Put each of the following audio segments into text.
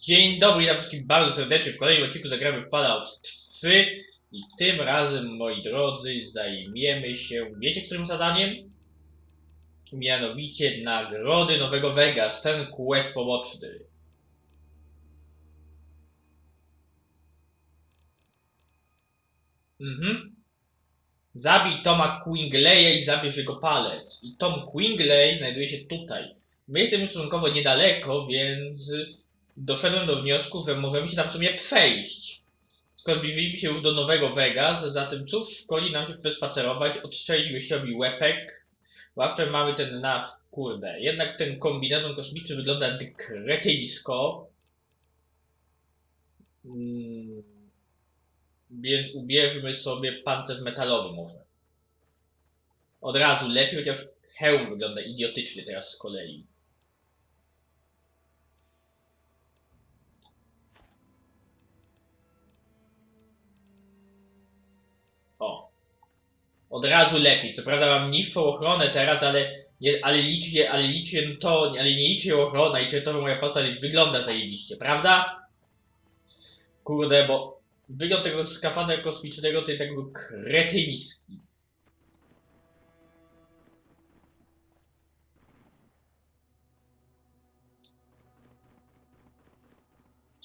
Dzień dobry, witam wszystkich bardzo serdecznie w kolejnym odcinku zagramy Fallout 3 i tym razem, moi drodzy, zajmiemy się, wiecie którym zadaniem? Mianowicie nagrody Nowego Vegas, ten quest poboczny. Mhm. Zabij Toma Quingleya i zabierz jego palec. I Tom Quingley znajduje się tutaj. My jesteśmy stosunkowo niedaleko, więc doszedłem do wniosku, że możemy się tam w sumie przejść. Zbliżyliśmy się już do Nowego Vegas, zatem cóż szkodzi nam się przespacerować, odstrzelić wyjściowi łepek. Zawsze mamy ten nasz, kurde, jednak ten kombinezon kosmiczny wygląda kretyńsko. Mm, więc ubierzmy sobie pancerz metalowy może. Od razu lepiej, chociaż hełm wygląda idiotycznie teraz z kolei. Od razu lepiej. Co prawda mam niższą ochronę teraz, ale, nie, ale licznie, ale licznie to, ale nie licznie ochrona i czy to, że moja postać wygląda zajebiście, prawda? Kurde, bo wygląd tego skafandra kosmicznego to jest tak jakby kretyński.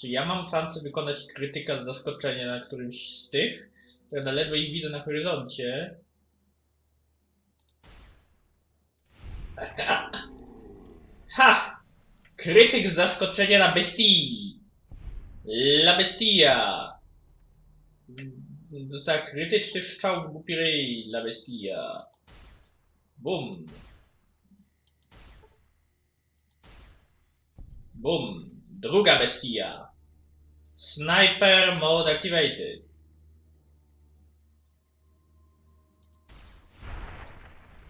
Czy ja mam szansę wykonać krytyka z zaskoczenia na którymś z tych? Prawda, ledwo ich widzę na horyzoncie. Ha! Krytyk zaskoczenia na bestii! La bestia! Została krytyczny strzał w głupi La bestia. Bum! Bum! Druga bestia! Sniper mode activated.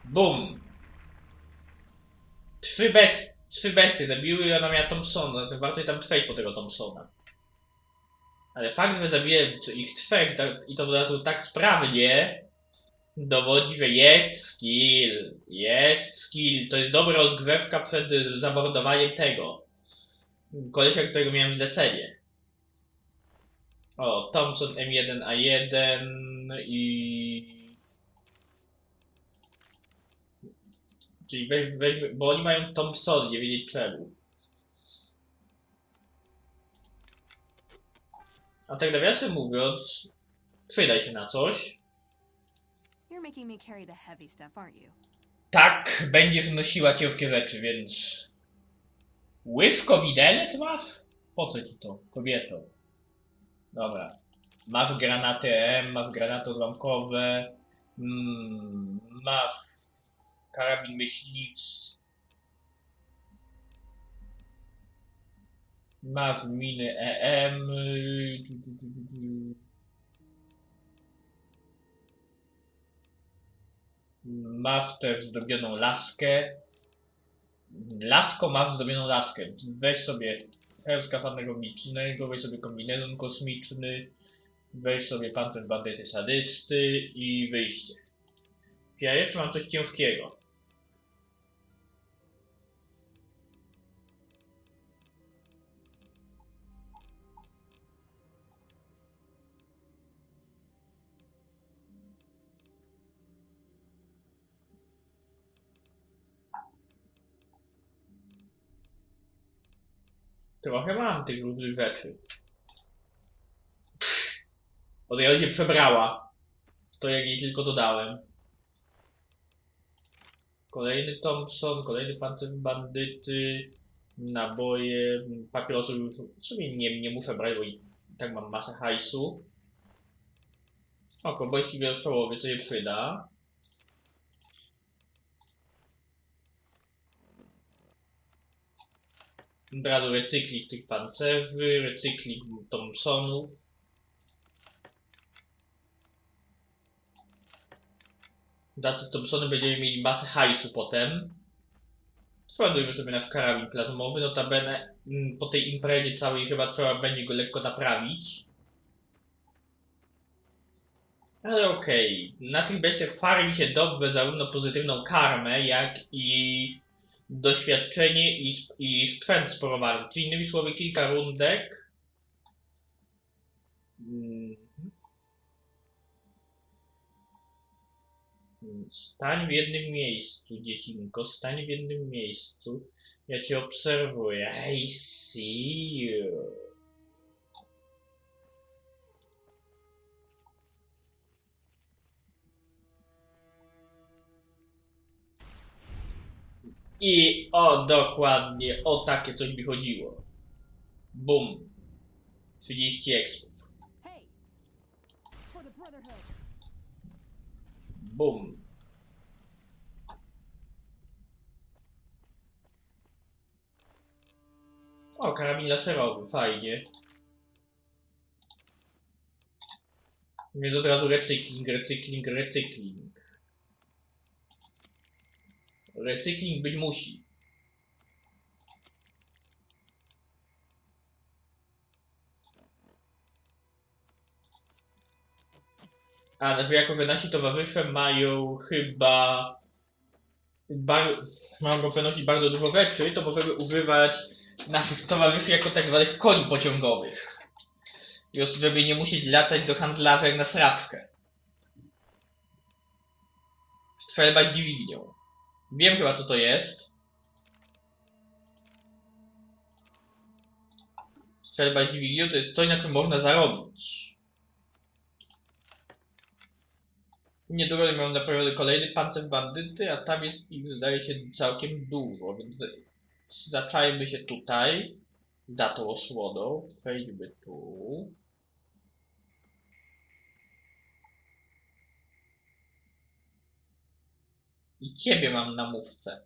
Bum! Trzy, best, trzy bestie zabiły i ona miała Thompsona, to warto tam przejść po tego Thompsona. Ale fakt, że zabiję ich trzech tak- i to od razu tak sprawnie, dowodzi, że jest skill. Jest skill. To jest dobra rozgrzewka przed zamordowaniem tego. Kolesia, którego miałem zlecenie. O, Thompson M1A1 i... Czyli weź, weźmy, bo oni mają Thompson, nie wiedzieć czemu. A tak nawiasem mówiąc, przydaj się na coś. You're making me carry the heavy stuff, aren't you? Tak, będziesz nosiła ciężkie rzeczy, więc... Łyżko widelec masz? Po co ci to, kobieto? Dobra. Masz granaty M, masz granaty odłamkowe, mm, masz karabin myśliwski, masz miny EM. Masz też zdrobioną laskę. Lasko masz zdrobioną laskę. Weź sobie hełm skafander kosmicznego, weź sobie kombinezon kosmiczny, weź sobie pancerz bandyty sadysty i wyjście. Ja jeszcze mam coś ciężkiego. Trochę mam tych różnych rzeczy. Od razu się przebrała. To jak jej tylko dodałem. Kolejny Thompson, kolejny pancerz bandyty, naboje, papierosów już w sumie nie, nie muszę brać, bo i tak mam masę hajsu. O, kobojski wierszołowy, to je przyda. Od razu recykling tych pancerzy, recykling Thompsonów. Za te Thompsony będziemy mieli masę hajsu potem. Składujmy sobie nasz karabin plazmowy, notabene mm, po tej imprezie całej chyba trzeba będzie go lekko naprawić. Ale okej, na tych bestiach farmi się dobrze zarówno pozytywną karmę, jak i doświadczenie i, i sprzęt sporowany. Czyli innymi słowy kilka rundek. Mm. Stań w jednym miejscu, dziecinko, stań w jednym miejscu. Ja cię obserwuję. I see you. I o, dokładnie, o takie coś mi chodziło. Bum. 30 eksów. Bum. O, karabin laserowy, fajnie. Więc od razu recykling, recykling, recykling. Recykling być musi. A jako nasi towarzysze mają chyba bar... mogą przenosić bardzo dużo rzeczy, to możemy używać naszych towarzyszy jako tak zwanych koni pociągowych. Już żeby nie musieć latać do handlarzy na sraczkę. Strzelba z dźwignią. Wiem chyba co to jest. Strzelba z dźwignią to jest coś na czym można zarobić. Niedługo miał naprawdę kolejny pancerz bandyty, a tam jest ich zdaje się całkiem dużo, więc zaczajmy się tutaj. Za tą osłoną. Przejdźmy tu. I ciebie mam na mówce.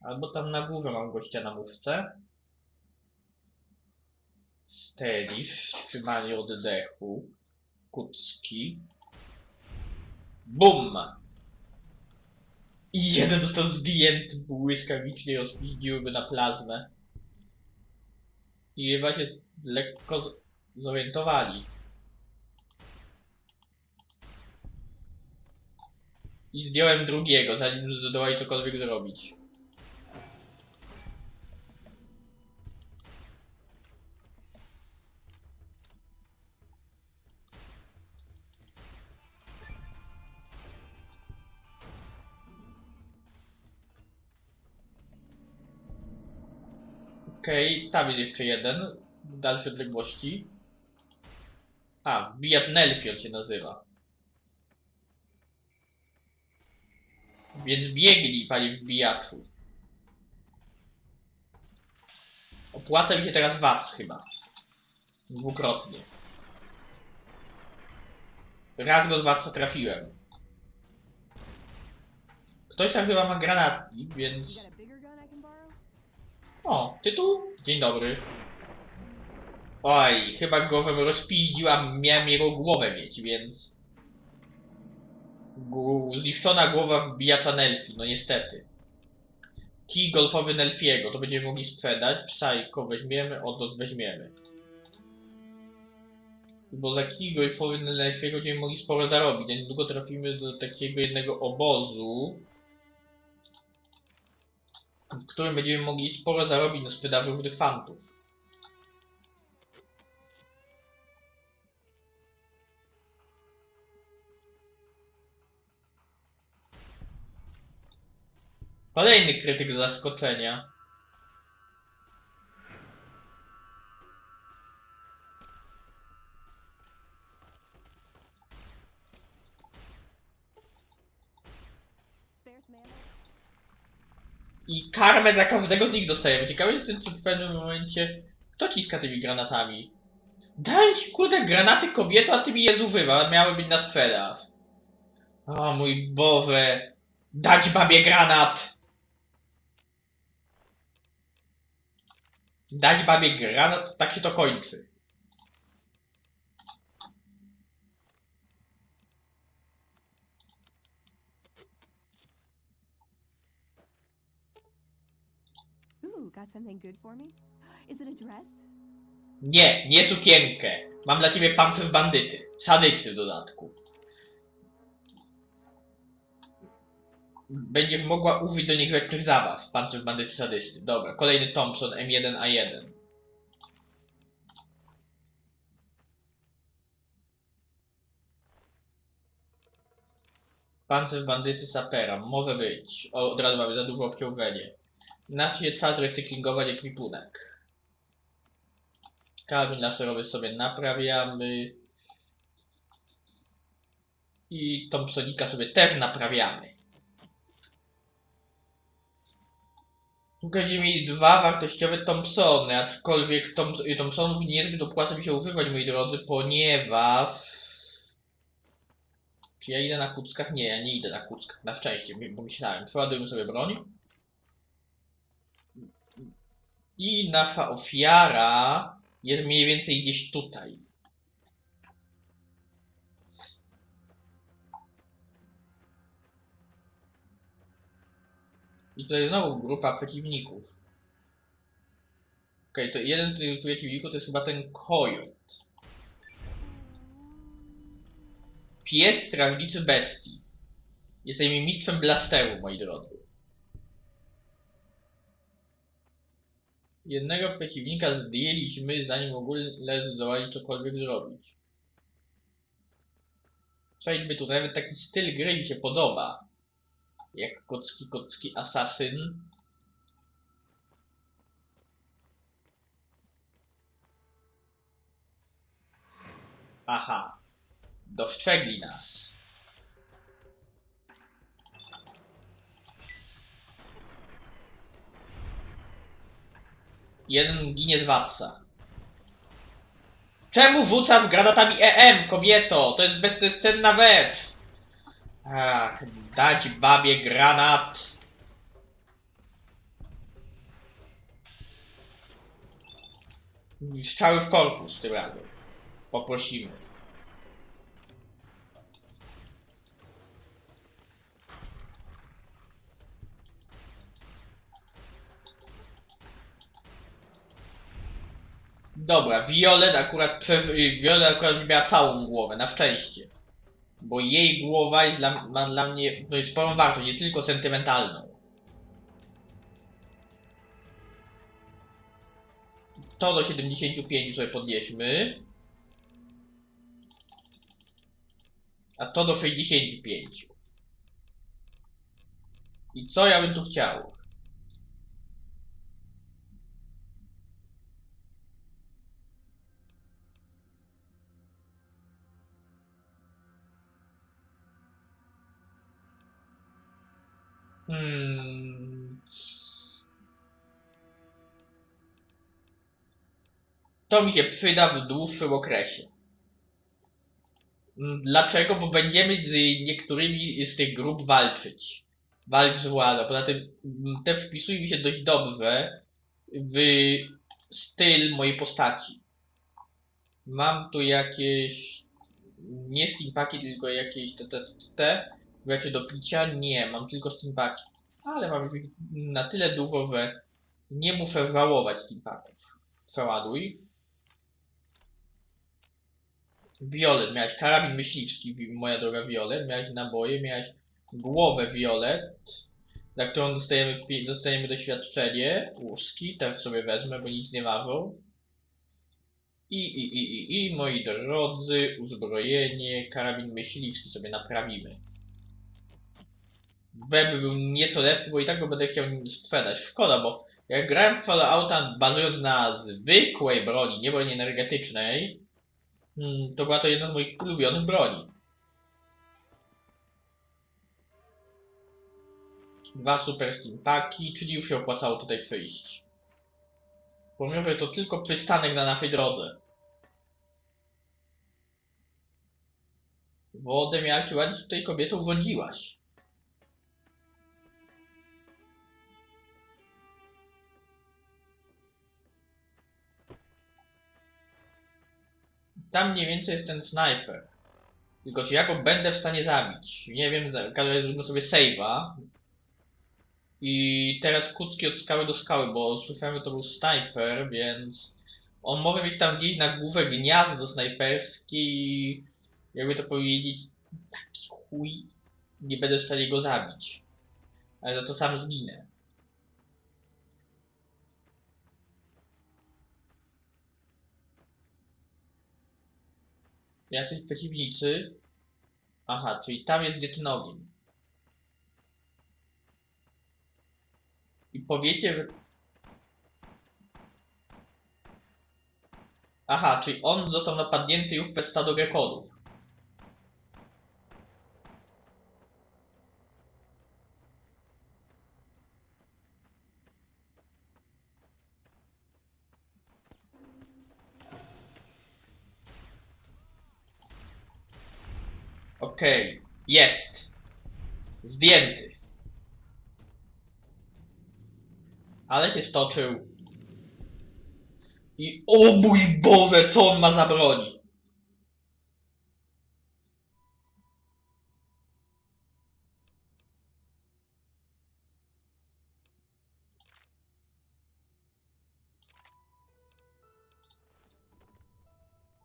Albo tam na górze mam gościa na mówce. Steady, wstrzymanie oddechu. Kucki. BUM! I jeden został zdjęty błyskawicznie i na plazmę. I chyba się lekko zorientowali. I zdjąłem drugiego, zanim zdołali cokolwiek zrobić. Okej, tam jest jeszcze jeden. W dalszej odległości. A, Nelfion się nazywa. Więc biegnij, panie wbijaczu. Opłaca mi się teraz VAT chyba. Dwukrotnie. Raz go z VAT trafiłem. Ktoś tam chyba ma granatnik, więc... O, tytuł? Dzień dobry. Oj, chyba głowę rozpiździłam, miałem jego głowę mieć, więc... Zniszczona głowa wbijacza Nelfi, no niestety. Kij golfowy Nelfiego, to będziemy mogli sprzedać. Psycho weźmiemy, odlot weźmiemy. Bo za kij golfowy Nelfiego będziemy mogli sporo zarobić. a Niedługo trafimy do takiego jednego obozu, w którym będziemy mogli sporo zarobić na sprzedaży różnych Kolejny krytyk zaskoczenia. I karmę dla każdego z nich dostajemy. Ciekawe jest, czy w pewnym momencie kto ciska tymi granatami. Daj ci kurde granaty kobieto, a ty mi je zużywa. Miały być na sprzedaż. O mój Boże. Dać babie granat! Dać babie granat, tak się to kończy. Ooh, got something good for me? Is it a dress? Nie, nie sukienkę. Mam dla ciebie pancerz bandyty. Sadysty w dodatku. Będziesz mogła użyć do niegrzecznych zabaw. Pancerz bandyty sadysty. Dobra, kolejny Thompson M1A1. Pancerz bandyty sapera. Może być. O, od razu mamy za dużo obciążenie. Znacznie czas recyklingować ekwipunek. Karabin laserowy sobie naprawiamy. I Thompsonika sobie też naprawiamy. Będziemy mieli dwa wartościowe Thompsony, aczkolwiek Thom Thompsonów niezbyt opłaca mi się używać, moi drodzy, ponieważ... Czy ja idę na kuckach? Nie, ja nie idę na kuckach, na szczęście, bo myślałem. Przeładujmy sobie broń. I nasza ofiara jest mniej więcej gdzieś tutaj. I tutaj znowu grupa przeciwników. Okej, to jeden z tych przeciwników to jest chyba ten kojot. Pies strażnicy bestii. Jesteśmy mistrzem blasteru, moi drodzy. Jednego przeciwnika zdjęliśmy, zanim w ogóle zdołali cokolwiek zrobić. Przejdźmy tu, nawet taki styl gry mi się podoba. Jak kocki, kocki asasyn. Aha. Dostrzegli nas. Jeden ginie z Watsa. Czemu rzucasz granatami EM, kobieto? To jest bezcenna rzecz. Ach, dać babie granat. Strzały w korpus tym razem. Poprosimy. Dobra, Violet akurat przez... Violet akurat miała całą głowę, na szczęście. Bo jej głowa jest dla, ma dla mnie no jest sporą wartość, nie tylko sentymentalną. To do 75 sobie podnieśmy. A to do 65. I co ja bym tu chciał? Hmm. To mi się przyda w dłuższym okresie. Mm, Dlaczego? Bo będziemy z niektórymi z tych grup walczyć. Walcz z władzą. Poza tym mm, te wpisują mi się dość dobrze w styl mojej postaci. Mam tu jakieś nie steampaki, tylko jakieś te, te, te Rzeczy do picia? Nie, mam tylko steampaki. Ale mam ich na tyle dużo, że nie muszę żałować steampaków. Przeładuj. Violet, miałeś karabin myśliwski, moja droga Violet, miałeś naboje, miałeś głowę Violet, za którą dostajemy, dostajemy doświadczenie, łuski, też sobie wezmę, bo nic nie ważą. I, i, i, i, i, moi drodzy, uzbrojenie, karabin myśliwski sobie naprawimy. Web był nieco lepszy, bo i tak go będę chciał sprzedać. Szkoda, bo jak grałem w Fallouta bazując na zwykłej broni, nie broni energetycznej, hmm, to była to jedna z moich ulubionych broni. Dwa super steampaki, czyli już się opłacało tutaj przyjść. Pomimo, że to tylko przystanek na naszej drodze. Wodę miałaś ładnie tutaj kobietą wodziłaś. Tam mniej więcej jest ten snajper. Tylko czy ja go będę w stanie zabić? Nie wiem, w każdym razie zróbmy sobie save'a. I teraz kucki od skały do skały, bo słyszałem, że to był snajper, więc on może mieć tam gdzieś na górze gniazdo snajperskie i jakby to powiedzieć, taki chuj, nie będę w stanie go zabić. Ale za to sam zginę. Jacyś przeciwnicy. Aha, czyli tam jest gdzie ten ogień. I powiecie, że... Aha, czyli on został napadnięty już przez stado gekodów. Okej, jest. Zdjęty. Ale się stoczył. I o mój Boże, co on ma za broni?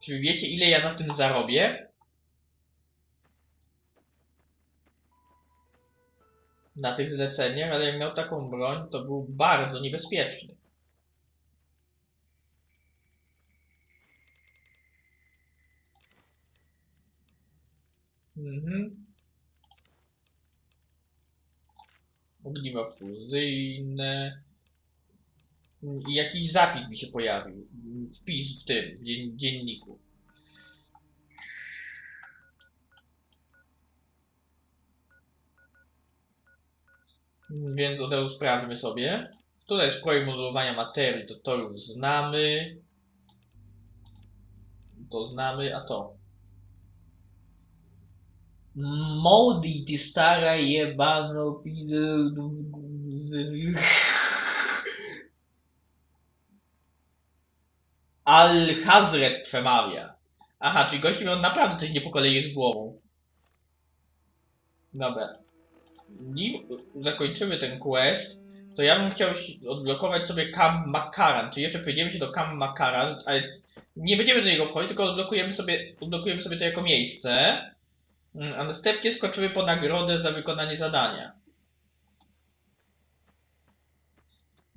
Czy wiecie ile ja na tym zarobię? Na tych zleceniach, ale jak miał taką broń, to był bardzo niebezpieczny. Mhm. Ogniwa fuzyjne. I jakiś zapis mi się pojawił. Wpis w tym, w dzien dzienniku. Więc od razu sprawdźmy sobie. Tutaj jest projekt modulowania materii, to to już znamy. To znamy, a to. Modi, ty stara jebano pizzy. Al-Hazret przemawia. Aha, czyli gości miał naprawdę coś nie po kolei z głową. Dobra. Nim zakończymy ten quest, to ja bym chciał odblokować sobie Camp Makaran. Czyli jeszcze przejdziemy się do Camp Makaran, ale nie będziemy do niego wchodzić, tylko odblokujemy sobie, odblokujemy sobie to jako miejsce. Mm, A następnie skoczymy po nagrodę za wykonanie zadania.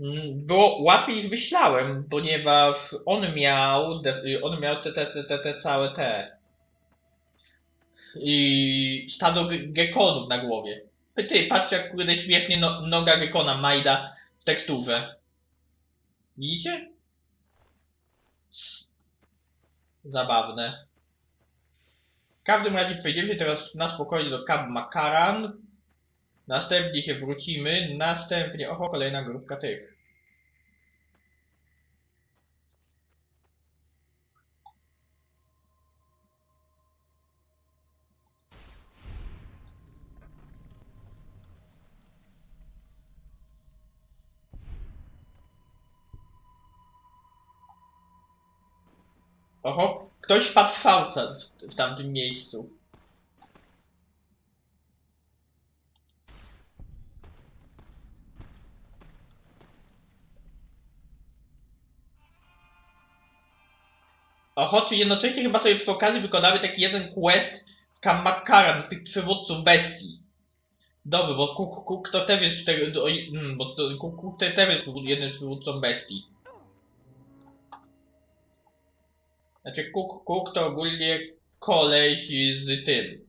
Mm, Było łatwiej niż myślałem, ponieważ on miał, on miał te, te, te, te, te całe te i stado ge- gekonów na głowie. Ty, patrz jak kurde śmiesznie no, noga gekona Majda w teksturze. Widzicie? Zabawne. W każdym razie przejdziemy teraz na spokojnie do Cab Makaran. Następnie się wrócimy. Następnie, oho, kolejna grupka tych. Oho, ktoś wpadł w fałce w, w tamtym miejscu. Oho, czy jednocześnie chyba sobie przy okazji wykonamy taki jeden quest Kamakaran, tych przywódców bestii. Dobry, bo Kuk Kuk to też jest bo Kuk to też jest jednym z przywódcą bestii. Znaczy Kuk Kuk to ogólnie koleś z tym.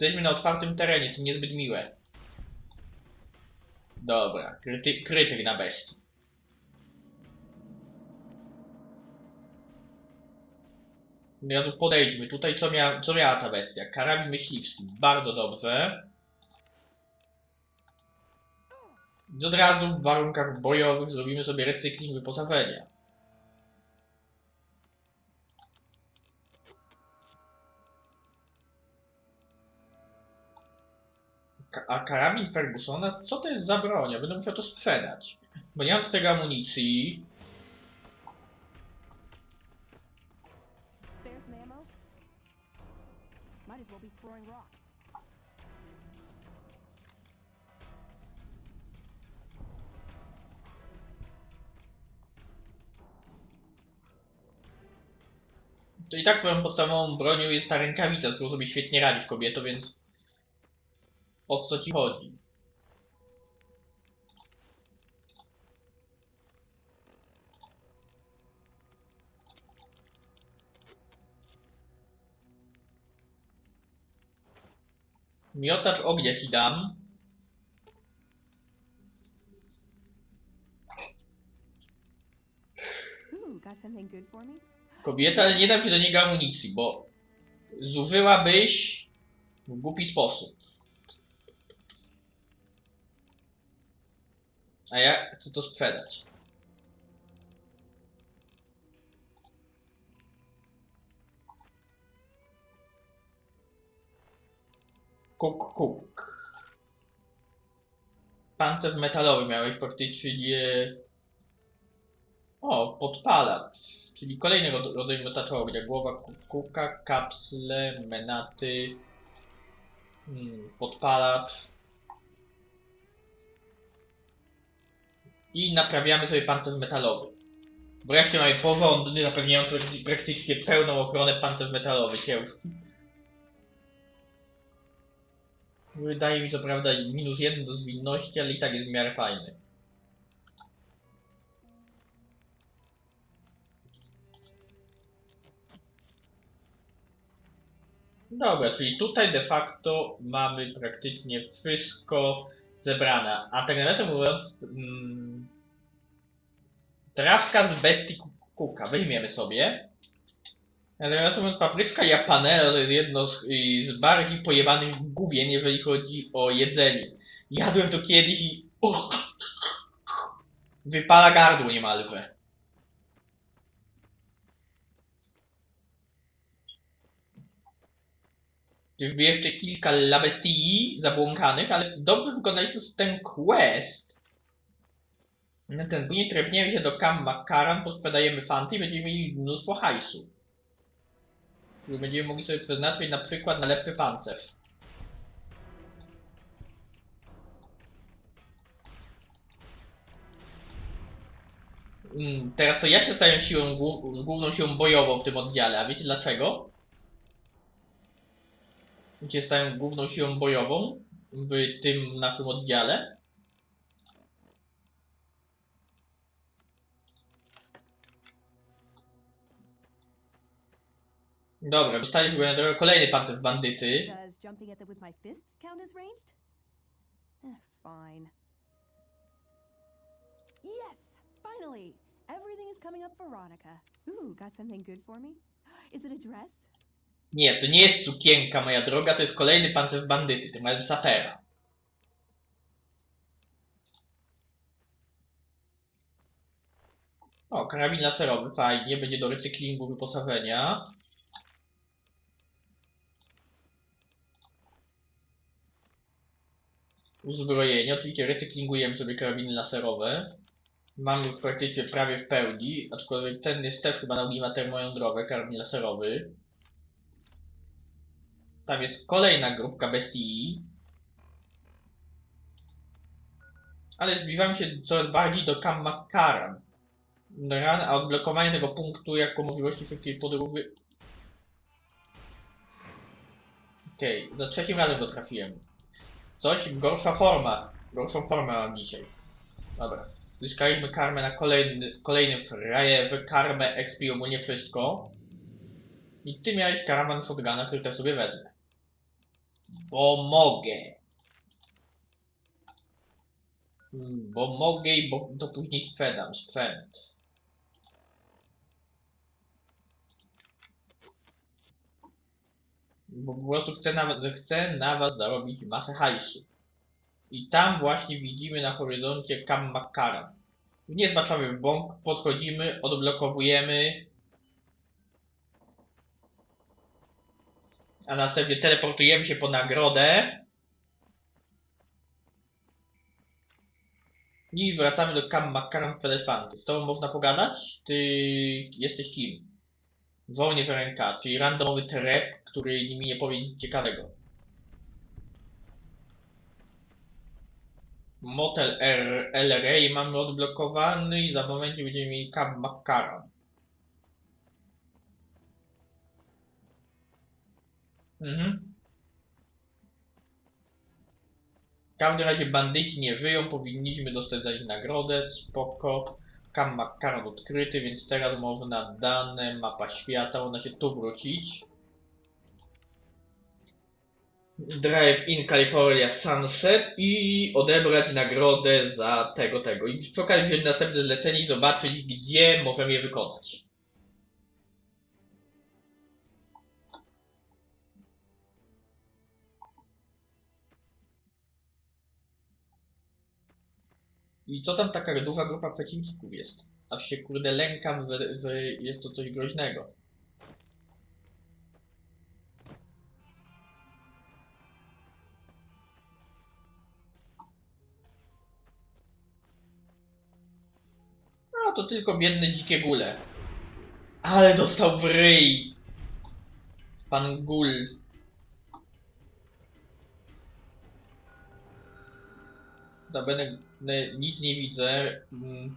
Jesteśmy na otwartym terenie, to niezbyt miłe. Dobra, kryty, krytyk na bestii. Tu podejdźmy. Tutaj co, mia co miała ta bestia? Karabin myśliwski. Bardzo dobrze. I od razu w warunkach bojowych zrobimy sobie recykling wyposażenia. A karabin Fergusona? Co to jest za broń? Będę musiał to sprzedać. Bo nie mam do tego amunicji. Tak twoją podstawową bronią jest ta rękawica, z którą sobie świetnie radzisz kobieto, więc... O co ci chodzi? Miotacz ognia ci dam. Ooh, got something good for me? Kobieta, nie dam ci do niego amunicji, bo zużyłabyś w głupi sposób. A ja chcę to sprzedać. Kuk, kuk. Pancerz metalowy miałeś praktycznie... O, podpalacz. Czyli kolejny rod- rodzaj ognia. Głowa kuka, kapsle, menaty, hmm, podpalacz. I naprawiamy sobie pancerz metalowy. Wreszcie mamy porządny, zapewniający praktycznie pełną ochronę pancerz metalowy, ciężki. Wydaje mi to prawda minus jeden do zwinności, ale i tak jest w miarę fajny. Dobra, czyli tutaj de facto mamy praktycznie wszystko zebrane. A tak nawiasem mówiąc, mm, trawka z bestii ku- kuka weźmiemy sobie. Natomiast mówiąc, papryczka japanera to jest jedno z, z bardziej pojebanych gubien, jeżeli chodzi o jedzenie. Jadłem to kiedyś i... Wypala gardło niemalże. Jakby jeszcze kilka labestii zabłąkanych, ale dobrze wykonaliśmy ten quest. Na ten później trepniemy się do Kam Makaran, podprzedajemy fanty i będziemy mieli mnóstwo hajsu. Który będziemy mogli sobie przeznaczyć na przykład na lepszy pancerz. Mm, teraz to ja się staję siłą, głó- główną siłą bojową w tym oddziale, a wiecie dlaczego? Gdzie stają główną siłą bojową w tym naszym oddziale. Dobra, dostaliśmy na drogę kolejny pancerz bandyty. Eh. Yes! Finally! Everything is coming up Veronica. Ooh, got something good for me? Is it a dress? Nie, to nie jest sukienka, moja droga, to jest kolejny pancerz bandyty, tym razem sapera. O, karabin laserowy, fajnie, będzie do recyklingu wyposażenia. Uzbrojenie, oczywiście recyklingujemy sobie karabiny laserowe. Mamy już praktycznie prawie w pełni, aczkolwiek ten jest też chyba na ogniwa termojądrowe, karabin laserowy. Tam jest kolejna grupka bestii. Ale zbliżamy się coraz bardziej do Kammakaran. Ran, a odblokowanie tego punktu jako możliwości szybkiej podróży... Okej, za trzecim razem go trafiłem. Coś, gorsza forma. Gorszą formę mam dzisiaj. Dobra. Zyskaliśmy karmę na kolejny, kolejnym frajerze. Karmę XP ogólnie wszystko. I ty miałeś karawan shotguna, który też sobie wezmę. Bo mogę. Mm, Bo mogę i bo to później sprzedam sprzęt. Bo po prostu chcę na, chcę na was zarobić masę hajsu. I tam właśnie widzimy na horyzoncie Kammakaran. Nie zbaczamy w bąk, podchodzimy, odblokowujemy a następnie teleportujemy się po nagrodę i wracamy do Kam Makaram Elefanty. Z tobą można pogadać? Ty jesteś kim? Wołnie w ręka, czyli randomowy trep, który mi nie powie nic ciekawego. Motel LRA mamy odblokowany i za moment będziemy mieli Kam Makaram. Mhm. W każdym razie bandyci nie żyją, powinniśmy dostać nagrodę, spoko. Kam makaron odkryty, więc teraz można dane, mapa świata, można się tu wrócić. Drive in California Sunset i odebrać nagrodę za tego, tego. I przy okazji następne zlecenie i zobaczyć, gdzie możemy je wykonać. I co tam taka duża grupa przeciwników jest? Aż się kurde lękam, że, że jest to coś groźnego. No to tylko biedne dzikie gule. Ale dostał w ryj. Pan gul. Dobra, będę, ne- nic nie widzę. Mm.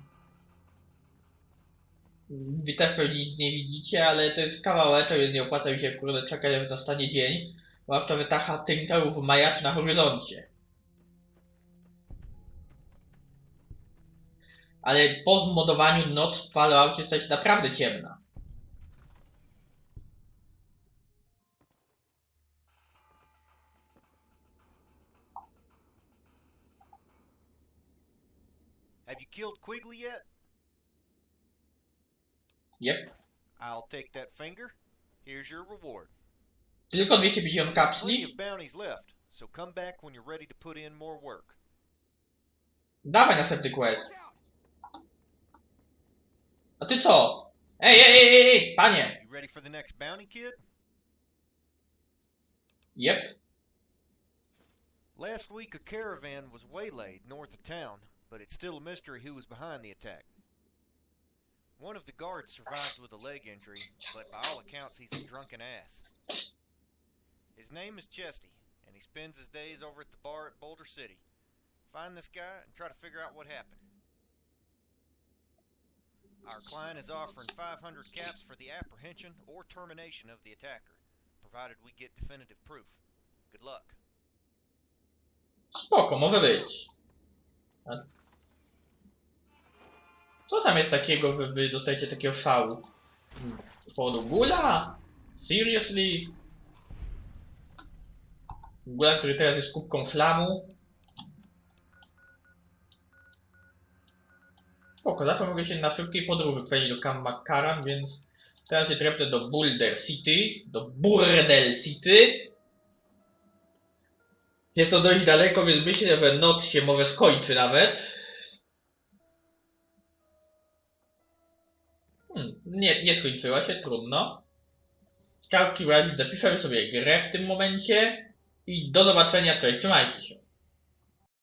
Wy też pewnie nic nie widzicie, ale to jest kawałeczek, więc nie opłaca mi się kurde czekać aż nastanie dzień. Zwłaszcza, że ta chatynka już majaczy na horyzoncie. Ale po zmodowaniu noc w Falloutie się naprawdę ciemna. Have you killed Quigley yet? Yep. I'll take that finger. Here's your reward. 250 There's plenty kapsli. of bounties left, so come back when you're ready to put in more work. Dawaj następny quest. A ty co? Ej, ej, ej, ej, ej, panie! You ready for the next bounty, kid? Yep. Last week, a caravan was waylaid north of town, but it's still a mystery who was behind the attack. One of the guards survived with a leg injury, but by all accounts, he's a drunken ass. His name is Chesty, and he spends his days over at the bar at Boulder City. Find this guy and try to figure out what happened. Our client is offering 500 caps for the apprehension or termination of the attacker, provided we get definitive proof. Good luck. Spoko, może być. Co tam jest takiego, że wy dostajecie takiego szału? Z powodu gula? Seriously? Gula, który teraz jest kubką szlamu? Spoko, zawsze mogę się na szybkiej podróży przejść do Kamakaran, więc teraz się trepnę do Boulder City, do Burdel City. Jest to dość daleko, więc myślę, że noc się może skończy nawet. Hmm, nie, nie skończyła się, trudno. W takim razie zapiszemy sobie grę w tym momencie i do zobaczenia, cześć, trzymajcie się.